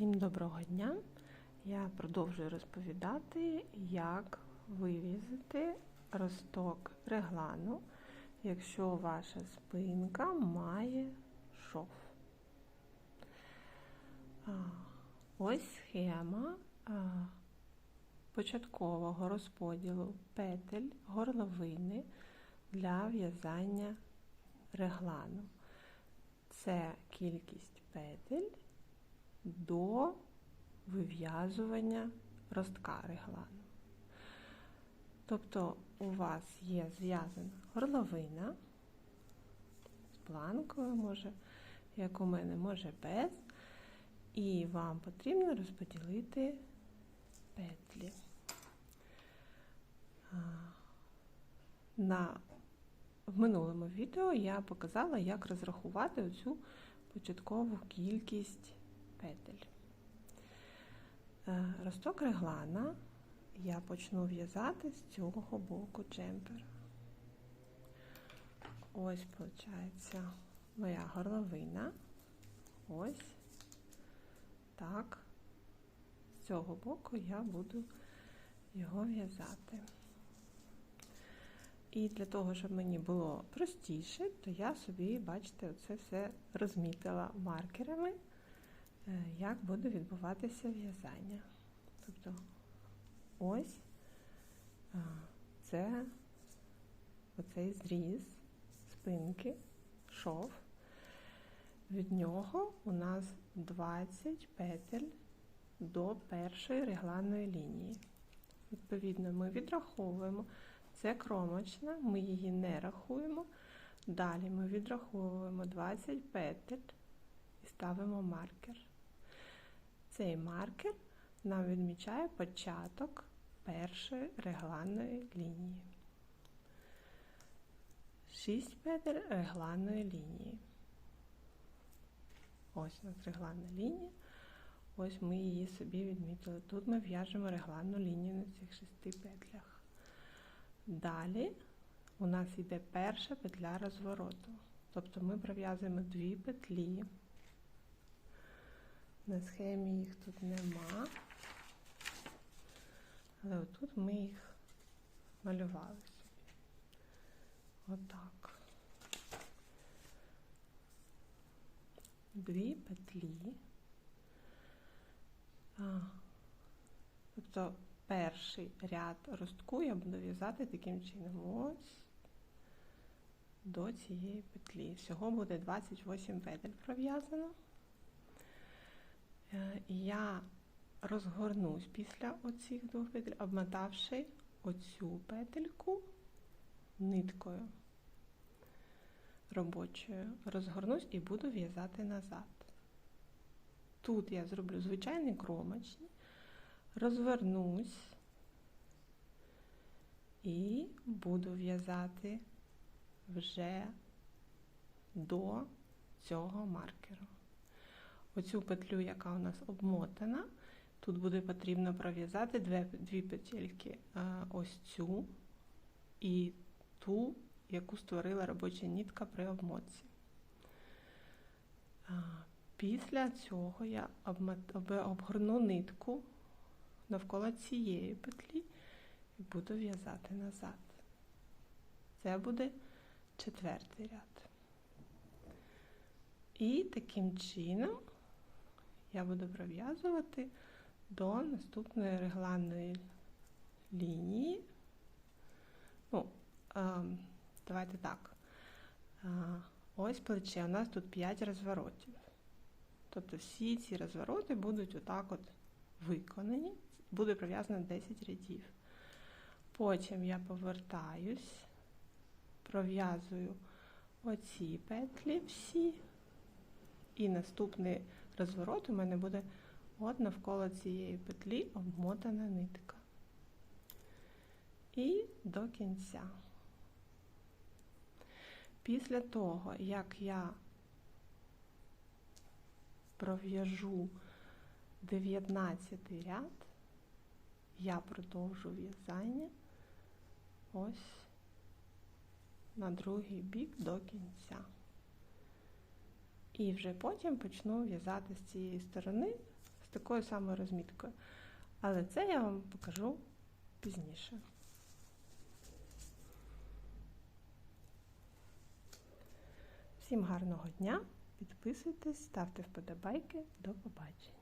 Всім доброго дня! Я продовжую розповідати, як вивізити росток реглану, якщо ваша спинка має шов. Ось схема початкового розподілу петель горловини для в'язання реглану. Це кількість петель до вив'язування ростка реглану. Тобто у вас є зв'язана горловина з планкою, може, як у мене, може без, і вам потрібно розподілити петлі. На в минулому відео я показала, як розрахувати оцю початкову кількість петель. Е, росток реглана я почну в'язати з цього боку джемпера. Ось, виходить, моя горловина. Ось так. З цього боку я буду його в'язати. І для того, щоб мені було простіше, то я собі, бачите, оце все розмітила маркерами, як буде відбуватися в'язання. Тобто ось це оцей зріз спинки, шов. Від нього у нас 20 петель до першої регланної лінії. Відповідно, ми відраховуємо. Це кромочна, ми її не рахуємо. Далі ми відраховуємо 20 петель і ставимо маркер. Цей маркер нам відмічає початок першої регланної лінії. 6 петель регланної лінії. Ось у нас регланна лінія. Ось ми її собі відмітили. Тут ми в'яжемо регланну лінію на цих шести петлях. Далі у нас йде перша петля розвороту. Тобто ми пров'язуємо дві петлі. На схемі їх тут нема, але отут ми їх малювали собі. Отак. Дві петлі. Тобто перший ряд ростку я буду в'язати таким чином. Ось до цієї петлі. Всього буде 28 петель пров'язано. Е, я розгорнусь після оцих двох петель, обмотавши оцю петельку ниткою робочою. Розгорнусь і буду в'язати назад. Тут я зроблю звичайний кромочний, розвернусь і буду в'язати вже до цього маркеру. Оцю петлю, яка у нас обмотана, тут буде потрібно пров'язати дві, дві петельки, ось цю і ту, яку створила робоча нітка при обмотці. Після цього я обгорну нитку навколо цієї петлі і буду в'язати назад. Це буде четвертий ряд. І таким чином я буду пров'язувати до наступної регланної лінії. Ну, давайте так. Ось плече. У нас тут 5 розворотів. Тобто всі ці розвороти будуть отак от виконані буде пров'язано 10 рядів. Потім я повертаюсь, пров'язую оці петлі всі, і наступний розворот у мене буде от навколо цієї петлі обмотана нитка. І до кінця. Після того, як я пров'яжу 19 ряд, я продовжу в'язання ось на другий бік до кінця. І вже потім почну в'язати з цієї сторони з такою самою розміткою. Але це я вам покажу пізніше. Всім гарного дня! Підписуйтесь, ставте вподобайки. До побачення!